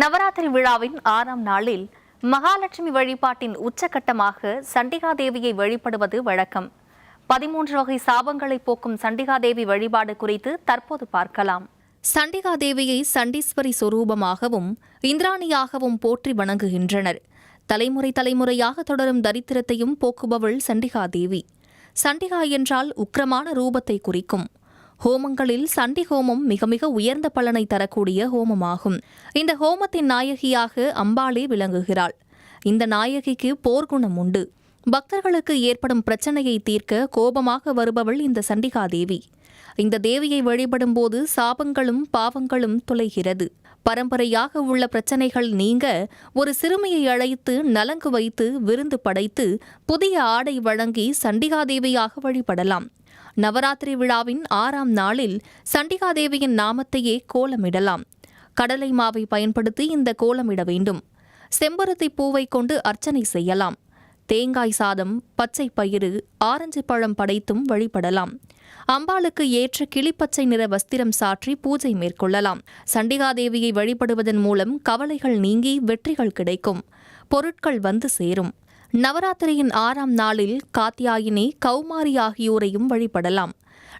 நவராத்திரி விழாவின் ஆறாம் நாளில் மகாலட்சுமி வழிபாட்டின் உச்சகட்டமாக சண்டிகா தேவியை வழிபடுவது வழக்கம். பதிமூன்று வகை சாபங்களை போக்கும் சண்டிகா தேவி வழிபாடு குறித்து தற்போது பார்க்கலாம். சண்டிகா தேவியை சண்டீஸ்வரி சொரூபமாகவும் இந்திராணியாகவும் போற்றி வணங்குகின்றனர். தலைமுறை தலைமுறையாக தொடரும் தரித்திரத்தையும் போக்குபவள் சண்டிகா தேவி சண்டிகா என்றால் உக்கிரமான ரூபத்தை குறிக்கும். ஹோமங்களில் சண்டி ஹோமம் மிக மிக உயர்ந்த பலனை தரக்கூடிய ஹோமமாகும். இந்த ஹோமத்தின் நாயகியாக அம்பாளே விளங்குகிறாள். இந்த நாயகிக்கு போர்க்குணம் உண்டு. பக்தர்களுக்கு ஏற்படும் பிரச்சனையை தீர்க்க கோபமாக வருபவள் இந்த சண்டிகா தேவி இந்த தேவியை வழிபடும் போது சாபங்களும் பாவங்களும் தொலைகிறது பரம்பரையாக உள்ள பிரச்சனைகள் நீங்க ஒரு சிறுமியை அழைத்து நலங்கு வைத்து விருந்து படைத்து புதிய ஆடை வழங்கி சண்டிகாதேவியாக வழிபடலாம். நவராத்திரி விழாவின் ஆறாம் நாளில் சண்டிகாதேவியின் நாமத்தையே கோலமிடலாம். கடலை மாவை பயன்படுத்தி இந்த கோலமிட வேண்டும். செம்பருத்தி பூவை கொண்டு அர்ச்சனை செய்யலாம். தேங்காய் சாதம் பச்சை பயிறு ஆரஞ்சு பழம் படைத்தும் வழிபடலாம். அம்பாளுக்கு ஏற்ற கிளிப்பச்சை நிற வஸ்திரம் சாற்றி பூஜை மேற்கொள்ளலாம். சண்டிகா தேவியை வழிபடுவதன் மூலம் கவலைகள் நீங்கி வெற்றிகள் கிடைக்கும். பொருட்கள் வந்து சேரும். நவராத்திரியின் ஆறாம் நாளில் காத்தியாயினி கௌமாரி ஆகியோரையும் வழிபடலாம்.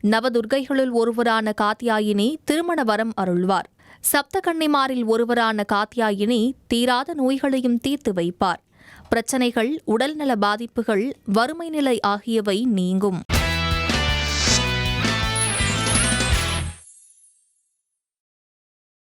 நவதுர்க்கைகளுள் ஒருவரான காத்தியாயினி திருமண வரம் அருள்வார். சப்தகன்னிமாரில் ஒருவரான காத்தியாயினி தீராத நோய்களையும் தீர்த்து வைப்பார். பிரச்சனைகள் உடல்நல பாதிப்புகள் வறுமை நிலை ஆகியவை நீங்கும்.